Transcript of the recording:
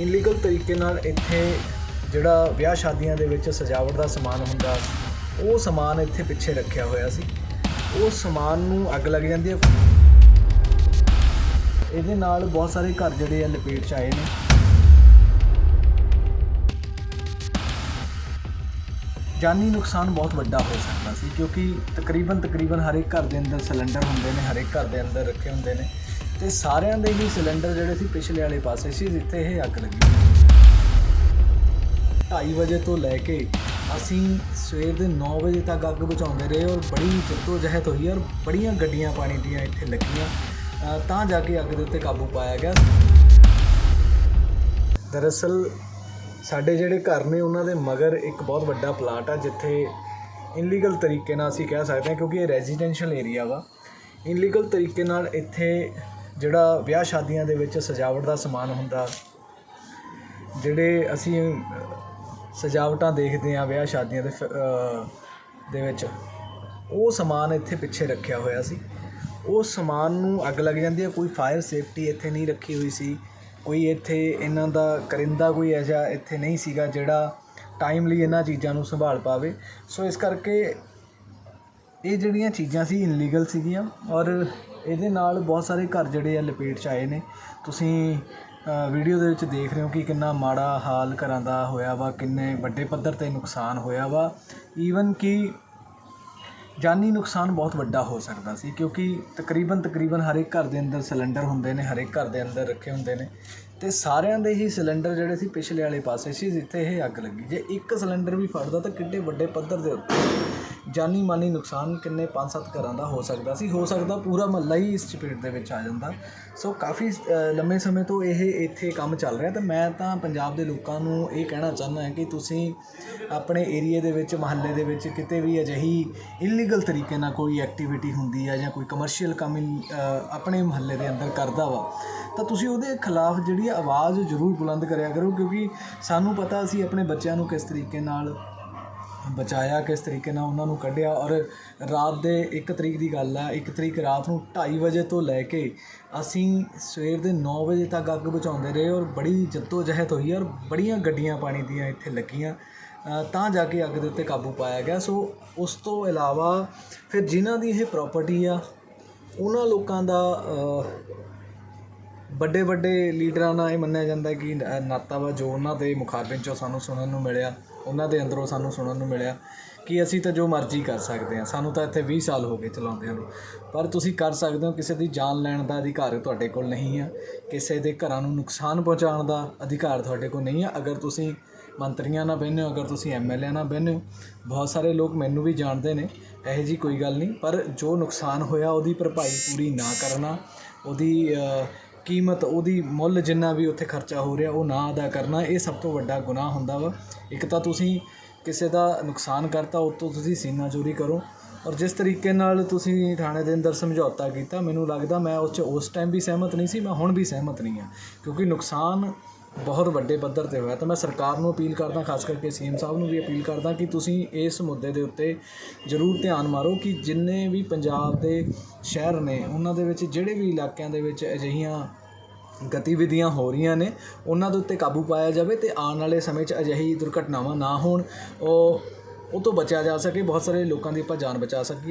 Illegal ਤਰੀਕੇ ਨਾਲ ਇੱਥੇ ਜਿਹੜਾ ਵਿਆਹ ਸ਼ਾਦੀਆਂ ਦੇ ਵਿੱਚ ਸਜਾਵਟ ਦਾ ਸਮਾਨ ਹੁੰਦਾ ਉਹ ਸਮਾਨ ਇੱਥੇ ਪਿੱਛੇ ਰੱਖਿਆ ਹੋਇਆ ਸੀ। ਉਹ ਸਮਾਨ ਨੂੰ ਅੱਗ ਲੱਗ ਜਾਂਦੀ ਹੈ। ਇਹਦੇ ਨਾਲ ਬਹੁਤ ਸਾਰੇ ਘਰ ਜਿਹੜੇ ਆ ਲਪੇਟ ਚ ਆਏ ਨੇ। ਜਾਨੀ ਨੁਕਸਾਨ ਬਹੁਤ ਵੱਡਾ ਹੋ ਸਕਦਾ ਸੀ, ਕਿਉਂਕਿ ਤਕਰੀਬਨ ਤਕਰੀਬਨ ਹਰ ਇੱਕ ਘਰ ਦੇ ਅੰਦਰ ਸਿਲੰਡਰ ਹੁੰਦੇ ਨੇ ਹਰ ਇੱਕ ਘਰ ਦੇ ਅੰਦਰ ਰੱਖੇ ਹੁੰਦੇ ਨੇ। ਤੇ ਸਾਰਿਆਂ ਦੇ ਹੀ ਸਿਲੰਡਰ ਜਿਹੜੇ ਸੀ ਪਿਛਲੇ ਵਾਲੇ ਪਾਸੇ ਸੀ, ਜਿੱਥੇ ਇਹ ਅੱਗ ਲੱਗੀ। 2:30 ਵਜੇ ਤੋਂ ਲੈ ਕੇ ਅਸੀਂ ਸਵੇਰ ਦੇ 9 ਵਜੇ ਤੱਕ ਅੱਗ ਬੁਝਾਉਂਦੇ ਰਹੇ ਔਰ ਬੜੀ ਜੱਦੋ ਜਹਿਦ ਹੋਈ ਔਰ ਬੜੀਆਂ ਗੱਡੀਆਂ ਪਾਣੀ ਦੀਆਂ ਇੱਥੇ ਲੱਗੀਆਂ। ਤਾਂ ਜਾ ਕੇ ਅੱਗ ਦੇ ਉੱਤੇ ਕਾਬੂ ਪਾਇਆ ਗਿਆ। ਦਰਅਸਲ ਸਾਡੇ ਜਿਹੜੇ ਘਰ ਨੇ, ਉਹਨਾਂ ਦੇ ਮਗਰ ਇੱਕ ਬਹੁਤ ਵੱਡਾ ਪਲਾਟ ਆ, ਜਿੱਥੇ ਇਨਲੀਗਲ ਤਰੀਕੇ ਨਾਲ ਅਸੀਂ ਕਹਿ ਸਕਦੇ ਹਾਂ ਕਿਉਂਕਿ ਇਹ ਰੈਜ਼ੀਡੈਂਸ਼ੀਅਲ ਏਰੀਆ ਵਾ। ਇਨਲੀਗਲ ਤਰੀਕੇ ਨਾਲ ਇੱਥੇ ਜਿਹੜਾ ਵਿਆਹ ਸ਼ਾਦੀਆਂ ਦੇ ਵਿੱਚ ਸਜਾਵਟ ਦਾ ਸਮਾਨ ਹੁੰਦਾ, ਜਿਹੜੇ ਅਸੀਂ ਸਜਾਵਟਾਂ ਦੇਖਦੇ ਆ ਵਿਆਹ ਸ਼ਾਦੀਆਂ ਦੇ ਫ- ਦੇ ਵਿੱਚ, ਉਹ ਸਮਾਨ ਇੱਥੇ ਪਿੱਛੇ ਰੱਖਿਆ ਹੋਇਆ ਸੀ। ਉਹ ਸਮਾਨ ਨੂੰ ਅੱਗ ਲੱਗ ਜਾਂਦੀ ਹੈ, ਕੋਈ ਫਾਇਰ ਸੇਫਟੀ ਇੱਥੇ ਨਹੀਂ ਰੱਖੀ ਹੋਈ ਸੀ, ਕੋਈ ਇੱਥੇ ਇਹਨਾਂ ਦਾ ਕਰਿੰਦਾ ਕੋਈ ਐਜਾ ਇੱਥੇ ਨਹੀਂ ਸੀਗਾ ਜਿਹੜਾ ਟਾਈਮਲੀ ਇਹਨਾਂ ਚੀਜ਼ਾਂ ਨੂੰ ਸੰਭਾਲ ਪਾਵੇ। ਸੋ ਇਸ ਕਰਕੇ ਇਹ ਜਿਹੜੀਆਂ ਚੀਜ਼ਾਂ ਸੀ ਇਨਲੀਗਲ ਸੀਗੀਆਂ ਔਰ ਇਹਦੇ ਨਾਲ ਬਹੁਤ ਸਾਰੇ ਘਰ ਜਿਹੜੇ ਆ ਲਪੇਟ ਚ ਆਏ ਨੇ। ਤੁਸੀਂ ਵੀਡੀਓ ਦੇ ਵਿੱਚ ਦੇਖ ਰਹੇ ਹੋ ਕਿ ਕਿੰਨਾ ਮਾੜਾ ਹਾਲ ਘਰਾਂ ਦਾ ਹੋਇਆ ਵਾ, ਕਿੰਨੇ ਵੱਡੇ ਪੱਧਰ ਤੇ ਨੁਕਸਾਨ ਹੋਇਆ ਵਾ। ਈਵਨ ਕਿ ਜਾਨੀ ਨੁਕਸਾਨ ਬਹੁਤ ਵੱਡਾ ਹੋ ਸਕਦਾ ਸੀ, ਕਿਉਂਕਿ ਤਕਰੀਬਨ ਤਕਰੀਬਨ ਹਰ ਇੱਕ ਘਰ ਦੇ ਅੰਦਰ ਸਿਲੰਡਰ ਹੁੰਦੇ ਨੇ, ਹਰ ਇੱਕ ਘਰ ਦੇ ਅੰਦਰ ਰੱਖੇ ਹੁੰਦੇ ਨੇ। ਤੇ ਸਾਰਿਆਂ ਦੇ ਹੀ ਸਿਲੰਡਰ ਜਿਹੜੇ ਸੀ ਪਿਛਲੇ ਵਾਲੇ ਪਾਸੇ ਸੀ, ਜਿੱਥੇ ਇਹ ਅੱਗ ਲੱਗੀ। ਜੇ ਇੱਕ ਸਿਲੰਡਰ ਵੀ ਫਟਦਾ ਤਾਂ ਕਿੱਡੇ ਵੱਡੇ ਪੱਧਰ ਦੇ ਉੱਤੇ। ਜਾਨੀ ਮਾਨੀ ਨੁਕਸਾਨ ਕਿੰਨੇ ਪੰਜ ਸੱਤ ਘਰਾਂ ਦਾ ਹੋ ਸਕਦਾ ਸੀ, ਹੋ ਸਕਦਾ ਪੂਰਾ ਮਹੱਲਾ ਹੀ ਇਸ ਚਪੇਟ ਦੇ ਵਿੱਚ ਆ ਜਾਂਦਾ। ਸੋ ਕਾਫੀ ਲੰਮੇ ਸਮੇਂ ਤੋਂ ਇਹ ਇੱਥੇ ਕੰਮ ਚੱਲ ਰਿਹਾ ਤੇ ਮੈਂ ਤਾਂ ਪੰਜਾਬ ਦੇ ਲੋਕਾਂ ਨੂੰ ਇਹ ਕਹਿਣਾ ਚਾਹੁੰਦਾ ਹਾਂ ਕਿ ਤੁਸੀਂ ਆਪਣੇ ਏਰੀਏ ਦੇ ਵਿੱਚ, ਮਹੱਲੇ ਦੇ ਵਿੱਚ ਕਿਤੇ ਵੀ ਅਜਿਹੀ ਇਲੀਗਲ ਤਰੀਕੇ ਨਾਲ ਕੋਈ ਐਕਟੀਵਿਟੀ ਹੁੰਦੀ ਆ ਜਾਂ ਕੋਈ ਕਮਰਸ਼ੀਅਲ ਕੰਮ ਆਪਣੇ ਮਹੱਲੇ ਦੇ ਅੰਦਰ ਕਰਦਾ ਵਾ, ਤਾਂ ਤੁਸੀਂ ਉਹਦੇ ਖਿਲਾਫ ਜਿਹੜੀ ਆਵਾਜ਼ ਜ਼ਰੂਰ ਬੁਲੰਦ ਕਰਿਆ ਕਰੋ ਕਿਉਂਕਿ ਸਾਨੂੰ ਪਤਾ ਅਸੀਂ ਆਪਣੇ ਬੱਚਿਆਂ ਨੂੰ ਕਿਸ ਤਰੀਕੇ ਨਾਲ ਬਚਾਇਆ, ਕਿਸ ਤਰੀਕੇ ਨਾਲ ਉਹਨਾਂ ਨੂੰ ਕੱਢਿਆ ਔਰ ਰਾਤ ਦੇ 1 ਤਰੀਕ ਦੀ ਗੱਲ ਹੈ 1 ਤਰੀਕ ਰਾਤ ਨੂੰ 2:30 ਵਜੇ ਤੋਂ ਲੈ ਕੇ ਅਸੀਂ ਸਵੇਰ ਦੇ 9 ਵਜੇ ਤੱਕ ਅੱਗ ਬੁਝਾਉਂਦੇ ਰਹੇ ਔਰ ਬੜੀ ਜੱਦੋ ਜਹਿਦ ਹੋਈ ਔਰ ਬੜੀਆਂ ਗੱਡੀਆਂ ਪਾਣੀ ਦੀਆਂ ਇੱਥੇ ਲੱਗੀਆਂ ਤਾਂ ਜਾ ਕੇ ਅੱਗ ਦੇ ਉੱਤੇ ਕਾਬੂ ਪਾਇਆ ਗਿਆ। ਸੋ ਉਸ ਤੋਂ ਇਲਾਵਾ ਫਿਰ ਜਿਨ੍ਹਾਂ ਦੀ ਇਹ ਪ੍ਰਾਪਰਟੀ ਆ, ਉਹਨਾਂ ਲੋਕਾਂ ਦਾ ਵੱਡੇ ਵੱਡੇ ਲੀਡਰਾਂ ਨਾਲ ਇਹ ਮੰਨਿਆ ਜਾਂਦਾ ਕਿ ਨ- ਨਾਤਾ ਵਾ ਜੋ ਉਹਨਾਂ ਦੇ ਮੁਖਾਬਿਨ ਚੋਂ ਸਾਨੂੰ ਸੁਣਨ ਨੂੰ ਮਿਲਿਆ, ਉਹਨਾਂ ਦੇ ਅੰਦਰੋਂ ਸਾਨੂੰ ਸੁਣਨ ਨੂੰ ਮਿਲਿਆ ਕਿ ਅਸੀਂ ਤਾਂ ਜੋ ਮਰਜ਼ੀ ਕਰ ਸਕਦੇ ਹਾਂ। ਸਾਨੂੰ ਤਾਂ ਇੱਥੇ 20 ਸਾਲ ਹੋ ਗਏ ਚਲਾਉਂਦਿਆਂ ਨੂੰ। ਪਰ ਤੁਸੀਂ ਕਰ ਸਕਦੇ ਹੋ, ਕਿਸੇ ਦੀ ਜਾਨ ਲੈਣ ਦਾ ਅਧਿਕਾਰ ਤੁਹਾਡੇ ਕੋਲ ਨਹੀਂ ਆ, ਕਿਸੇ ਦੇ ਘਰਾਂ ਨੂੰ ਨੁਕਸਾਨ ਪਹੁੰਚਾਉਣ ਦਾ ਅਧਿਕਾਰ ਤੁਹਾਡੇ ਕੋਲ ਨਹੀਂ ਆ। ਅਗਰ ਤੁਸੀਂ ਮੰਤਰੀਆਂ ਨਾਲ ਬਹਿੰਦੇ ਹੋ, ਅਗਰ ਤੁਸੀਂ ਐਮਐਲਏ ਨਾਲ ਬਹਿੰਦੇ ਹੋ, ਬਹੁਤ ਸਾਰੇ ਲੋਕ ਮੈਨੂੰ ਵੀ ਜਾਣਦੇ ਨੇ, ਇਹੋ ਜੀ ਕੋਈ ਗੱਲ ਨਹੀਂ। ਪਰ ਜੋ ਨੁਕਸਾਨ ਹੋਇਆ, ਉਹਦੀ ਭਰਪਾਈ ਪੂਰੀ ਨਾ ਕਰਨਾ, ਉਹਦੀ ਕੀਮਤ ਉਹਦੀ ਮੁੱਲ ਜਿੰਨਾ ਵੀ ਉੱਥੇ ਖਰਚਾ ਹੋ ਰਿਹਾ, ਉਹ ਨਾ ਅਦਾ ਕਰਨਾ, ਇਹ ਸਭ ਤੋਂ ਵੱਡਾ ਗੁਨਾਹ ਹੁੰਦਾ ਵਾ। ਇੱਕ ਤਾਂ ਤੁਸੀਂ ਕਿਸੇ ਦਾ ਨੁਕਸਾਨ ਕਰਤਾ, ਉਹ ਤੋਂ ਤੁਸੀਂ ਸੀਨਾ ਚੋਰੀ ਕਰੋ। ਔਰ ਜਿਸ ਤਰੀਕੇ ਨਾਲ ਤੁਸੀਂ ਥਾਣੇ ਦੇ ਅੰਦਰ ਸਮਝੌਤਾ ਕੀਤਾ, ਮੈਨੂੰ ਲੱਗਦਾ ਮੈਂ ਉਸ 'ਚ ਉਸ ਟਾਈਮ ਵੀ ਸਹਿਮਤ ਨਹੀਂ ਸੀ, ਮੈਂ ਹੁਣ ਵੀ ਸਹਿਮਤ ਨਹੀਂ ਹਾਂ। ਕਿਉਂਕਿ ਨੁਕਸਾਨ ਬਹੁਤ ਵੱਡੇ ਪੱਧਰ ਤੇ ਹੋਇਆ। ਤਾਂ ਮੈਂ ਸਰਕਾਰ ਨੂੰ ਅਪੀਲ ਕਰਦਾ, ਖਾਸ ਕਰਕੇ ਸੀਐਮ ਸਾਹਿਬ ਨੂੰ ਵੀ ਅਪੀਲ ਕਰਦਾ ਕਿ ਤੁਸੀਂ ਇਸ ਮੁੱਦੇ ਦੇ ਉੱਤੇ ਜ਼ਰੂਰ ਧਿਆਨ ਮਾਰੋ ਕਿ ਜਿੰਨੇ ਵੀ ਪੰਜਾਬ ਦੇ ਸ਼ਹਿਰ ਨੇ, ਉਹਨਾਂ ਦੇ ਵਿੱਚ ਜਿਹੜੇ ਵੀ ਇਲਾਕਿਆਂ ਦੇ ਵਿੱਚ ਅਜਿਹੀਆਂ ਗਤੀਵਿਧੀਆਂ ਹੋ ਰਹੀਆਂ ਨੇ, ਉਹਨਾਂ ਦੇ ਉੱਤੇ ਕਾਬੂ ਪਾਇਆ ਜਾਵੇ ਤੇ ਆਉਣ ਵਾਲੇ ਸਮੇਂ 'ਚ ਅਜਿਹੀ ਦੁਰਘਟਨਾਵਾਂ ਨਾ ਹੋਣ, ਉਹ ਉਹ ਤੋਂ ਬਚਿਆ ਜਾ ਸਕੇ, ਬਹੁਤ ਸਾਰੇ ਲੋਕਾਂ ਦੀ ਆਪਾਂ ਜਾਨ ਬਚਾ ਸਕੀਏ।